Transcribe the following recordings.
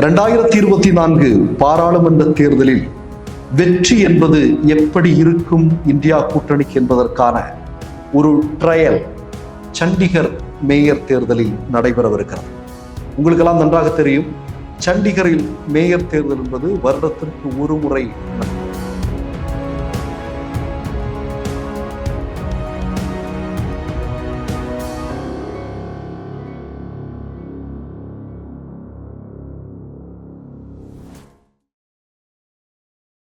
இரண்டாயிரத்தி இருபத்தி நான்கு பாராளுமன்ற தேர்தலில் வெற்றி என்பது எப்படி இருக்கும் இந்தியா கூட்டணிக்கு என்பதற்கான ஒரு ட்ரையல் சண்டிகர் மேயர் தேர்தலில் நடைபெறவிருக்கிறது. உங்களுக்கெல்லாம் நன்றாக தெரியும் சண்டிகரில் மேயர் தேர்தல் என்பது வருடத்திற்கு ஒரு முறை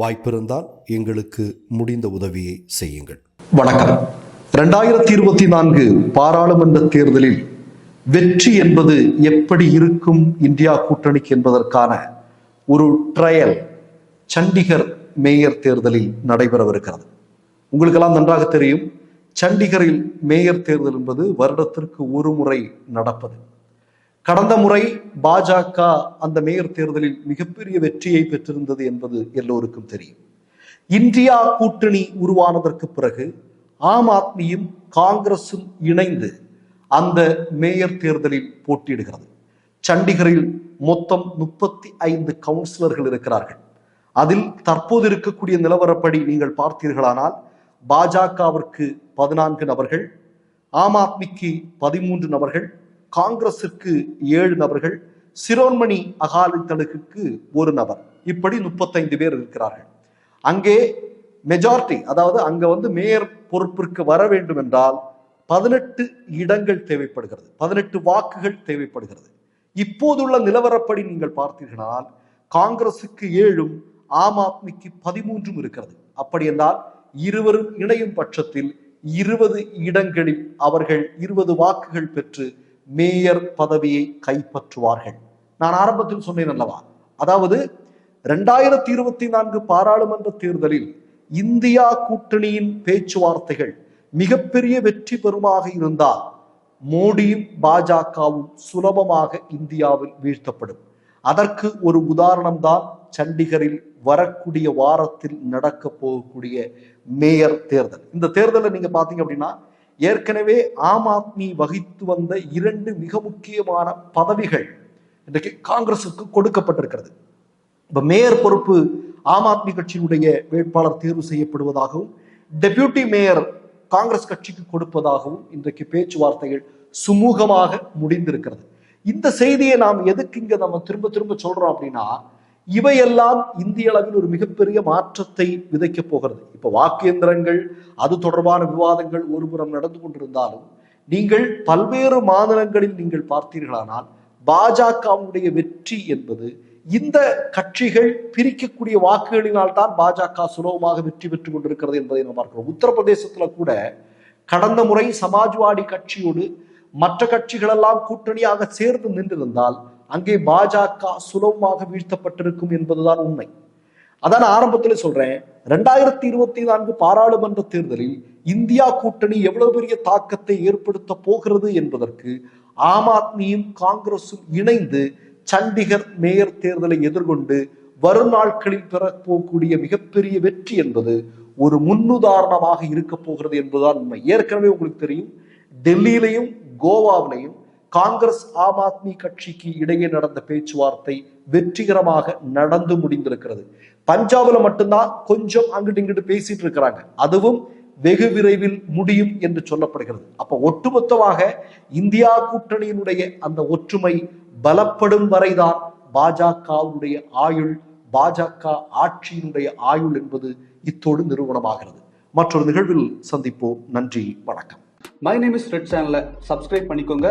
வாய்ப்பிருந்தால் எங்களுக்கு முடிந்த உதவியை செய்யுங்கள். வணக்கம். ரெண்டாயிரத்தி இருபத்தி நான்கு பாராளுமன்ற தேர்தலில் வெற்றி என்பது எப்படி இருக்கும் இந்தியா கூட்டணிக்கு என்பதற்கான ஒரு ட்ரையல் சண்டிகர் மேயர் தேர்தலில் நடைபெறவிருக்கிறது. உங்களுக்கெல்லாம் நன்றாக தெரியும். சண்டிகரில் மேயர் தேர்தல் என்பது வருடத்திற்கு ஒரு முறை நடப்பது. கடந்த முறை பாஜக அந்த மேயர் தேர்தலில் மிகப்பெரிய வெற்றியை பெற்றிருந்தது என்பது எல்லோருக்கும் தெரியும். இந்தியா கூட்டணி உருவானதற்கு பிறகு ஆம் ஆத்மியும் காங்கிரஸும் இணைந்து அந்த மேயர் தேர்தலில் போட்டியிடுகிறது. சண்டிகரில் மொத்தம் முப்பத்தி ஐந்து கவுன்சிலர்கள் இருக்கிறார்கள். அதில் தற்போது இருக்கக்கூடிய நிலவரப்படி நீங்கள் பார்த்தீர்களானால் பாஜகவிற்கு பதினான்கு நபர்கள் ஆம் ஆத்மிக்கு பதிமூன்று நபர்கள் காங்கிரசிற்கு ஏழு நபர்கள் சிரோன்மணி அகாலிதளுக்கு ஒரு நபர். இப்படி முப்பத்தைந்து பேர் இருக்கிறார்கள். அங்கே மெஜாரிட்டி அதாவது அங்க வந்து மேயர் பொறுப்பிற்கு வர வேண்டும் என்றால் பதினெட்டு இடங்கள் தேவைப்படுகிறது. பதினெட்டு வாக்குகள் தேவைப்படுகிறது. இப்போதுள்ள நிலவரப்படி நீங்கள் பார்த்தீர்களால் காங்கிரசுக்கு ஏழும் ஆம் ஆத்மிக்கு பதிமூன்றும் இருக்கிறது. அப்படி என்றால் இருவரும் இணையும் பட்சத்தில் இருபது இடங்களில் அவர்கள் இருபது வாக்குகள் பெற்று மேயர் பதவியை கைப்பற்றுவார்கள். நான் ஆரம்பத்தில் சொன்னேன் அல்லவா? அதாவது ரெண்டாயிரத்தி இருபத்தி நான்கு பாராளுமன்ற தேர்தலில் இந்தியா கூட்டணியின் பேச்சுவார்த்தைகள் மிகப்பெரிய வெற்றி பெறுமாக இருந்தால் மோடியும் பாஜகவும் சுலபமாக இந்தியாவில் வீழ்த்தப்படும். அதற்கு ஒரு உதாரணம்தான் சண்டிகரில் வரக்கூடிய வாரத்தில் நடக்க போகக்கூடிய மேயர் தேர்தல். இந்த தேர்தலை நீங்க பாத்தீங்க அப்படின்னா ஏற்கனவே ஆம் ஆத்மி வகித்து வந்த இரண்டு மிக முக்கியமான பதவிகள் இன்றைக்கு காங்கிரசுக்கு கொடுக்கப்பட்டிருக்கிறது. இப்போ மேயர் பொறுப்பு ஆம் ஆத்மி கட்சியினுடைய வேட்பாளர் தேர்வு செய்யப்படுவதாகவும் டெபியூட்டி மேயர் காங்கிரஸ் கட்சிக்கு கொடுப்பதாகவும் இன்றைக்கு பேச்சுவார்த்தைகள் சுமூகமாக முடிந்திருக்கிறது. இந்த செய்தியை நாம் எதுக்கு இங்க நம்ம திரும்ப திரும்ப சொல்றோம் அப்படின்னா இவையெல்லாம் இந்திய அளவில் ஒரு மிகப்பெரிய மாற்றத்தை விதைக்கப் போகிறது. இப்ப வாக்கு எந்திரங்கள் அது தொடர்பான விவாதங்கள் ஒருபுறம் நடந்து கொண்டிருந்தாலும் நீங்கள் பல்வேறு மாநிலங்களில் நீங்கள் பார்த்தீர்களானால் பாஜகவுடைய வெற்றி என்பது இந்த கட்சிகள் பிரிக்கக்கூடிய வாக்குகளினால் தான் பாஜக சுலபமாக வெற்றி பெற்றுக் கொண்டிருக்கிறது என்பதை நாம் பார்க்கிறோம். உத்தரப்பிரதேசத்துல கூட கடந்த முறை சமாஜ்வாடி கட்சியோடு மற்ற கட்சிகளெல்லாம் கூட்டணியாக சேர்ந்து நின்றிருந்தால் அங்கே பாஜக சுலபமாக வீழ்த்தப்பட்டிருக்கும் என்பதுதான் உண்மை. அதான் ஆரம்பத்தில் சொல்றேன் ரெண்டாயிரத்தி இருபத்தி நான்கு பாராளுமன்ற தேர்தலில் இந்தியா கூட்டணி எவ்வளவு பெரிய தாக்கத்தை ஏற்படுத்த போகிறது என்பதற்கு ஆம் ஆத்மியும் காங்கிரசும் இணைந்து சண்டிகர் மேயர் தேர்தலை எதிர்கொண்டு வரும் நாட்களில் பெறப்போகக்கூடிய மிகப்பெரிய வெற்றி என்பது ஒரு முன்னுதாரணமாக இருக்க போகிறது என்பதுதான் உண்மை. ஏற்கனவே உங்களுக்கு தெரியும் டெல்லியிலையும் கோவாவிலையும் காங்கிரஸ் ஆம் ஆத்மி கட்சிக்கு இடையே நடந்த பேச்சுவார்த்தை வெற்றிகரமாக நடந்து முடிந்திருக்கிறது. பஞ்சாப்ல மட்டும்தான் கொஞ்சம் அங்கிட்டு இங்கிட்டு பேசிட்டு இருக்கிறாங்க. அதுவும் வெகு விரைவில் முடியும் என்று சொல்லப்படுகிறது. அப்ப ஒட்டுமொத்தமாக இந்தியா கூட்டணியினுடைய அந்த ஒற்றுமை பலப்படும் வரைதான் பாஜகவுடைய ஆயுள் பாஜக ஆட்சியினுடைய ஆயுள் என்பது இத்தோடு நிறுவனமாகிறது. மற்றொரு நிகழ்வில் சந்திப்போம். நன்றி வணக்கம். மை நேம் இஸ் ரெட் சேனலை சப்ஸ்கிரைப் பண்ணிக்கோங்க.